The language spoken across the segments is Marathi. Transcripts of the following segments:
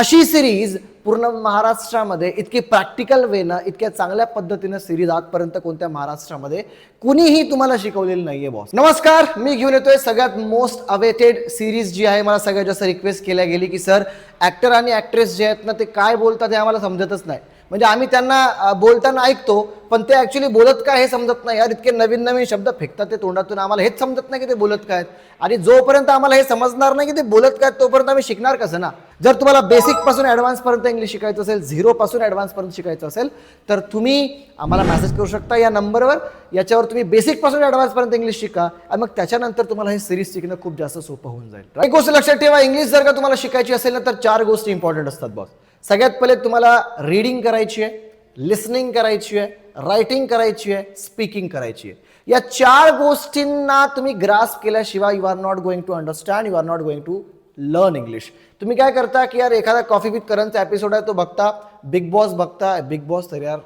अशी सिरीज पूर्ण महाराष्ट्रामध्ये इतकी प्रॅक्टिकल वेनं इतक्या चांगल्या पद्धतीनं सिरीज आजपर्यंत कोणत्या महाराष्ट्रामध्ये कुणीही तुम्हाला शिकवलेली नाहीये बॉस नमस्कार मी घेऊन येतोय सगळ्यात मोस्ट अवेटेड सिरीज जी आहे मला सगळ्यात जास्त रिक्वेस्ट केल्या गेली की सर ऍक्टर आणि ऍक्ट्रेस जे आहेत ना ते काय बोलतात हे आम्हाला समजतच नाही. म्हणजे आम्ही त्यांना बोलताना ऐकतो पण ते ऍक्च्युली बोलत काय हे समजत नाही. यार इतके नवीन नवीन शब्द फेकतात ते तोंडातून. आम्हाला हेच समजत नाही की ते बोलत काय आहेत. आणि जोपर्यंत आम्हाला हे समजणार नाही की ते बोलत काय तोपर्यंत आम्ही शिकणार कसं ना? जर तुम्हाला बेसिकपासून ॲडव्हान्सपर्यंत इंग्लिश शिकायचं असेल झिरोपासून ॲडव्हान्सपर्यंत शिकायचं असेल तर तुम्ही आम्हाला मेसेज करू शकता या नंबरवर याच्यावर तुम्ही बेसिकपासून ॲडव्हान्सपर्यंत इंग्लिश शिका आणि मग त्याच्यानंतर तुम्हाला हे सिरीज शिकणं खूप जास्त सोपं होऊन जाईल. एक गोष्ट लक्षात ठेवा इंग्लिश जर का तुम्हाला शिकायची असेल ना तर चार गोष्टी इम्पॉर्टंट असतात बॉस सगळ्यात पहिले तुम्हाला रीडिंग करायची आहे लिसनिंग करायची आहे रायटिंग करायची आहे स्पीकिंग करायची आहे. या चार गोष्टींना तुम्ही ग्रास केल्याशिवाय you are not going to understand you are not going to learn English तुम्ही काय करता की यार एखादा कॉफी विथ करणचा एपिसोड आहे तो बघता. बिग बॉस बघता. बिग बॉस तर यार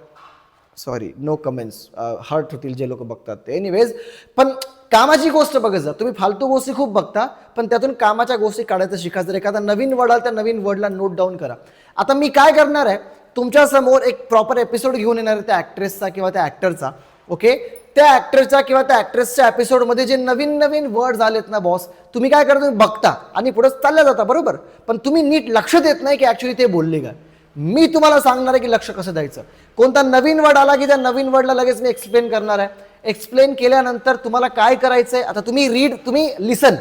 सॉरी नो कमेंट्स हर्ट होतील जे लोक बघतात. ते एनिवेज पण कामाची गोष्ट बघत जा. तुम्ही फालतू गोष्टी खूप बघता पण त्यातून कामाच्या गोष्टी काढायचं शिका जर एखादा नवीन वर्ड आला त्या नवीन वर्डला नोट डाऊन करा. आता मी काय करणार आहे? तुमच्यासमोर एक प्रॉपर एपिसोड घेऊन येणार आहे त्या ॲक्ट्रेसचा किंवा त्या ॲक्टरचा ओके त्या ॲक्टरच्या किंवा त्या ॲक्ट्रेसच्या एपिसोडमध्ये जे नवीन नवीन वर्ड्स आलेत ना बॉस तुम्ही काय करता? तुम्ही बघता आणि पुढे चालल्या जाता बरोबर? पण तुम्ही नीट लक्ष देत नाही की ॲक्च्युली ते बोलले काय मी तुम्हाला सांगणार आहे की लक्ष कसं द्यायचं. कोणता नवीन वर्ड आला की त्या नवीन वर्डला लगेच मी एक्सप्लेन करणार आहे. एक्सप्लेन केल्यानंतर तुम्हाला काय करायचंय? आता तुम्ही रीड तुम्ही लिसन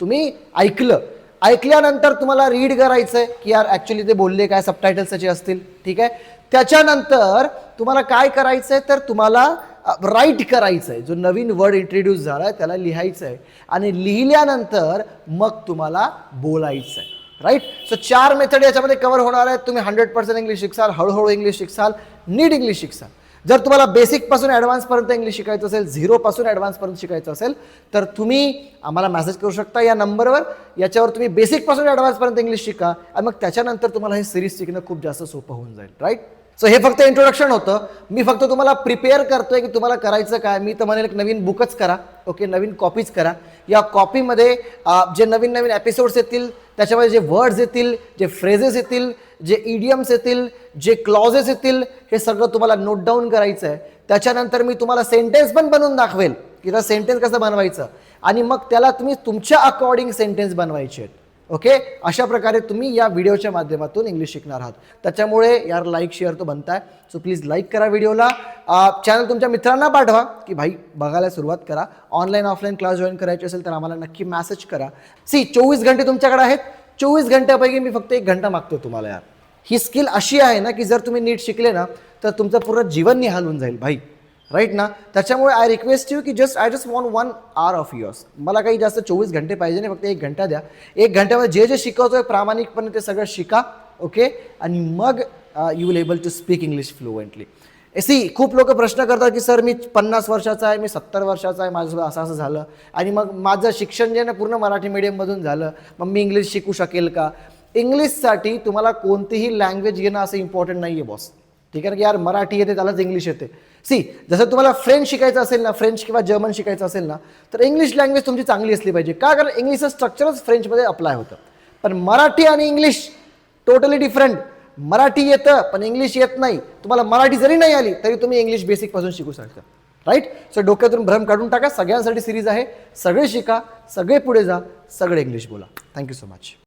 तुम्ही ऐकलं. ऐकल्यानंतर तुम्हाला रीड करायचंय की यार ॲक्च्युली ते बोलले काय? सबटायटल्स त्याचे असतील. ठीक आहे? त्याच्यानंतर तुम्हाला काय करायचंय? तर तुम्हाला राईट करायचं आहे जो नवीन वर्ड इंट्रोड्यूस झाला आहे त्याला लिहायचं आहे आणि लिहिल्यानंतर मग तुम्हाला बोलायचं आहे राईट सो चार मेथड याच्यामध्ये कव्हर होणार आहेत. तुम्ही हंड्रेड पर्सेंट इंग्लिश शिकसाल हळूहळू इंग्लिश शिकसाल नीट इंग्लिश शिकसाल. जर तुम्हाला बेसिकपासून ॲडव्हान्सपर्यंत इंग्लिश शिकायचं असेल झिरोपासून ॲडव्हान्सपर्यंत शिकायचं असेल तर तुम्ही आम्हाला मेसेज करू शकता या नंबरवर याच्यावर तुम्ही बेसिकपासून ॲडव्हान्सपर्यंत इंग्लिश शिका. आणि मग त्याच्यानंतर तुम्हाला हे सिरीज शिकणं खूप जास्त सोपं होऊन जाईल. राईट सो हे फक्त इंट्रोडक्शन होतं. मी फक्त तुम्हाला प्रिपेअर करतोय की तुम्हाला करायचं काय. मी तर म्हणेल एक नवीन बुकच करा. ओके नवीन कॉपीज करा. या कॉपीमध्ये जे नवीन नवीन एपिसोड्स येतील त्याच्यामध्ये जे वर्ड्स येतील जे फ्रेजेस येतील जे इडियम्स येतील जे क्लॉजेस येतील हे सगळं तुम्हाला नोट डाऊन करायचं आहे त्याच्यानंतर मी तुम्हाला सेंटेन्स पण बनवून दाखवेल. की त्या सेंटेन्स कसं बनवायचं. आणि मग त्याला तुम्ही तुमच्या अकॉर्डिंग सेंटेन्स बनवायचे आहेत. ओके अशा प्रकारे तुम्ही या व्हिडिओच्या माध्यमातून इंग्लिश शिकणार आहात. त्याच्यामुळे यार लाईक शेअर तो बनताय. सो प्लीज लाईक करा व्हिडिओला. चॅनल तुमच्या मित्रांना पाठवा की भाई बघायला सुरुवात करा. ऑनलाईन ऑफलाईन क्लास जॉईन करायचे असेल तर आम्हाला नक्की मेसेज करा. सी चोवीस घंटे तुमच्याकडे आहेत. चोवीस घंट्यापैकी मी फक्त एक घंटा मागतो तुम्हाला यार. ही स्किल अशी आहे ना की जर तुम्ही नीट शिकले ना तर तुमचं पूर्ण जीवन निहालून जाईल भाई. राईट ना? त्याच्यामुळे आय रिक्वेस्ट यू की just I just want one hour of yours मला काही जास्त चोवीस घंटे पाहिजे नाही फक्त एक घंटा द्या. एक घंट्यामध्ये जे जे शिकवतोय प्रामाणिकपणे ते सगळं शिका ओके आणि मग you will able to speak English fluently see खूप लोक प्रश्न करतात की सर मी पन्नास वर्षाचा आहे मी सत्तर वर्षाचा आहे माझ्यासोबत असं असं झालं. आणि मग माझं शिक्षण जे आहे ना पूर्ण मराठी मीडियममधून झालं. मग मी इंग्लिश शिकू शकेल का? इंग्लिशसाठी तुम्हाला कोणतीही लँग्वेज घेणं असं इम्पॉर्टंट नाही आहे बॉस ठीक आहे ना की यार मराठी येते त्यालाच इंग्लिश येते. सी जसं तुम्हाला फ्रेंच शिकायचं असेल ना फ्रेंच किंवा जर्मन शिकायचं असेल ना तर इंग्लिश लँग्वेज तुमची चांगली असली पाहिजे. का? कारण इंग्लिशचं स्ट्रक्चरच फ्रेंचमध्ये अप्लाय होतं. पण मराठी आणि इंग्लिश टोटली डिफरंट मराठी येतं पण इंग्लिश येत नाही. तुम्हाला मराठी जरी नाही आली तरी तुम्ही इंग्लिश बेसिकपासून शिकू शकता. राईट सो डोक्यातून भ्रम काढून टाका. सगळ्यांसाठी सिरीज आहे. सगळे शिका सगळे पुढे जा सगळे इंग्लिश बोला. Thank you so much